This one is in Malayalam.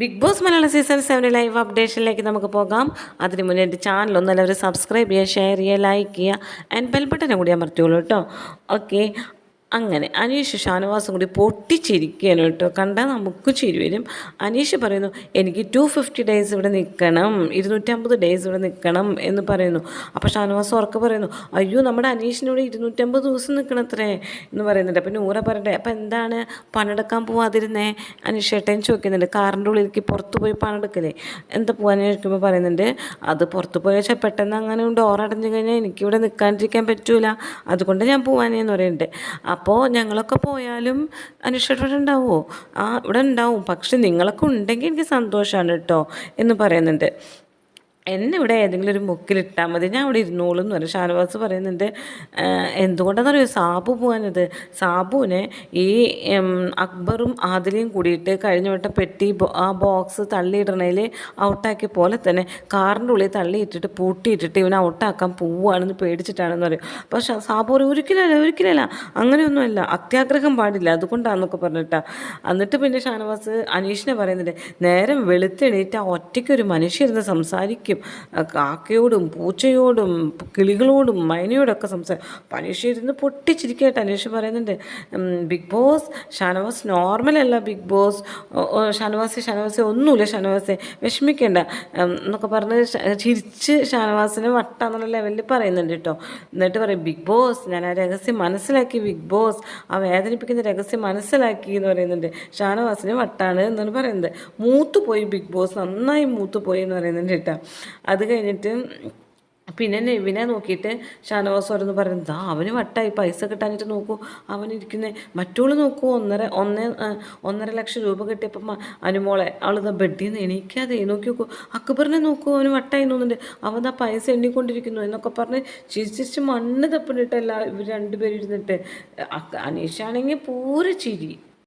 Big Boss Malayala season seven live അപ്ഡേഷനിലേക്ക് നമുക്ക് പോകാം. അതിന് മുന്നേ എന്റെ ചാനൽ ഒന്നെല്ലാവരും സബ്സ്ക്രൈബ് ചെയ്യുക ഷെയർ ചെയ്യുക ലൈക്ക് ചെയ്യുക ആൻഡ് ബെൽബട്ടനെ കൂടി അമർത്തിയുള്ളൂ കേട്ടോ ഓക്കെ അങ്ങനെ അനീഷ് ഷാനവാസും കൂടി പൊട്ടിച്ചിരിക്കുകയാണ് കേട്ടോ. കണ്ടാൽ നമുക്ക് ചിരി വരും. അനീഷ് പറയുന്നു എനിക്ക് ടു ഫിഫ്റ്റി ഡേയ്സ് ഇവിടെ നിൽക്കണം ഇരുന്നൂറ്റമ്പത് ഡേയ്സ് ഇവിടെ നിൽക്കണം എന്ന് പറയുന്നു. അപ്പോൾ ഷാനവാസ് ഉറക്കെ പറയുന്നു അയ്യോ നമ്മുടെ അനീഷിനോട് ഇരുന്നൂറ്റമ്പത് ദിവസം നിൽക്കണത്രേ എന്ന് പറയുന്നുണ്ട്. അപ്പം നൂറ പറയട്ടെ അപ്പം എന്താണ് പണെടുക്കാൻ പോവാതിരുന്നേ? അനീഷ് ഏട്ടൻ ചോദിക്കുന്നുണ്ട് കാറിന്റെ ഉള്ളിലേക്ക് പുറത്ത് പോയി പണെടുക്കലേ എന്താ പോകാൻ ചോദിക്കുമ്പോൾ പറയുന്നുണ്ട് അത് പുറത്ത് പോയ പെട്ടെന്ന് അങ്ങനെ ഡോർ അടഞ്ഞു കഴിഞ്ഞാൽ എനിക്കിവിടെ നിൽക്കാണ്ടിരിക്കാൻ പറ്റൂല അതുകൊണ്ട് ഞാൻ പോവാനേന്ന് പറയുന്നുണ്ട്. അപ്പോൾ ഞങ്ങളൊക്കെ പോയാലും അനുഷ്ഠ ഉണ്ടാവുമോ ആ ഇവിടെ ഉണ്ടാവും പക്ഷെ നിങ്ങളൊക്കെ ഉണ്ടെങ്കിൽ എനിക്ക് സന്തോഷമാണ് കേട്ടോ എന്ന് പറയുന്നുണ്ട്. എന്നെ ഇവിടെ ഏതെങ്കിലും ഒരു മുക്കിലിട്ടാൽ മതി. ഞാൻ അവിടെ ഇരുന്നോളും എന്ന് പറയും. ഷാനവാസ് പറയുന്നുണ്ട് എന്തുകൊണ്ടാണെന്നറിയോ സാബു പോകാനത് സാബുവിനെ ഈ അക്ബറും ആദിലയും കൂടിയിട്ട് കഴിഞ്ഞ വട്ടം പെട്ടി ആ ബോക്സ് തള്ളിയിടണേൽ ഔട്ടാക്കിയ പോലെ തന്നെ കാറിന്റെ ഉള്ളിൽ തള്ളിയിട്ടിട്ട് പൂട്ടിയിട്ടിട്ട് ഇവനെ ഔട്ടാക്കാൻ പോവുകയാണെന്ന് പേടിച്ചിട്ടാണെന്ന് പറയും. അപ്പോൾ സാബു പറയും ഒരിക്കലല്ല ഒരിക്കലല്ല അങ്ങനെയൊന്നുമല്ല. അത്യാഗ്രഹം പാടില്ല. അതുകൊണ്ടാണെന്നൊക്കെ പറഞ്ഞിട്ടാ. എന്നിട്ട് പിന്നെ ഷാനവാസ് അനീഷിനെ പറയുന്നുണ്ട് നേരം വെളുത്തെണീറ്റ് ഒറ്റയ്ക്കൊരു മനുഷ്യരുന്ന് സംസാരിക്കും. ആ കാക്കയോടും പൂച്ചയോടും കിളികളോടും മൈനയോടൊക്കെ സംസാരം പനീഷിരുന്ന് പൊട്ടിച്ചിരിക്കട്ടെ അനീഷ് പറയുന്നുണ്ട്. ബിഗ് ബോസ് ഷാനവാസ് നോർമലല്ല ബിഗ് ബോസ്. ഷാനവാസി ഷാനവാസി ഒന്നുമില്ല ഷാനവാസെ. വിഷമിക്കേണ്ട. എന്നൊക്കെ പറഞ്ഞ് ചിരിച്ച് ഷാനവാസിനെ വട്ട എന്നുള്ള ലെവലിൽ പറയുന്നുണ്ട് കേട്ടോ എന്നിട്ട് പറയും ബിഗ് ബോസ് ഞാൻ ആ രഹസ്യം മനസ്സിലാക്കി ബിഗ് ബോസ്. ആ വേദനിപ്പിക്കുന്ന രഹസ്യം മനസ്സിലാക്കി എന്ന് പറയുന്നുണ്ട്. ഷാനവാസിന് വട്ടാണ് എന്നാണ് പറയുന്നത്. മൂത്ത് പോയി ബിഗ് ബോസ് നന്നായി മൂത്ത് പോയി എന്ന് പറയുന്നുണ്ട് കേട്ടോ അത് കഴിഞ്ഞിട്ട് പിന്നെ നെവിനെ നോക്കിയിട്ട് ഷാനവാസ് ഓരോന്ന് പറയുന്നത് ആ അവന് വട്ടായി പൈസ കിട്ടാനായിട്ട് നോക്കൂ അവനിരിക്കുന്നത് മറ്റോൾ നോക്കൂ ഒന്നര ഒന്ന് ഒന്നര ലക്ഷം രൂപ കിട്ടിയപ്പം അനുമോളെ അവളിതാ ബെഡിൽ നിന്ന് എണീക്കാതെ നോക്കി നോക്കൂ. അക്ബറിനെ നോക്കൂ അവന് വട്ടായി നോന്നുന്നുണ്ട് അവൻ ആ പൈസ എണ്ണിക്കൊണ്ടിരിക്കുന്നു എന്നൊക്കെ പറഞ്ഞ് ചിരിച്ചിരിച്ച് മണ്ണ് തപ്പിട്ടിട്ടല്ല ഇവർ രണ്ടുപേരും ഇരുന്നിട്ട് അനീഷാണെങ്കിൽ പൂര ചിരി.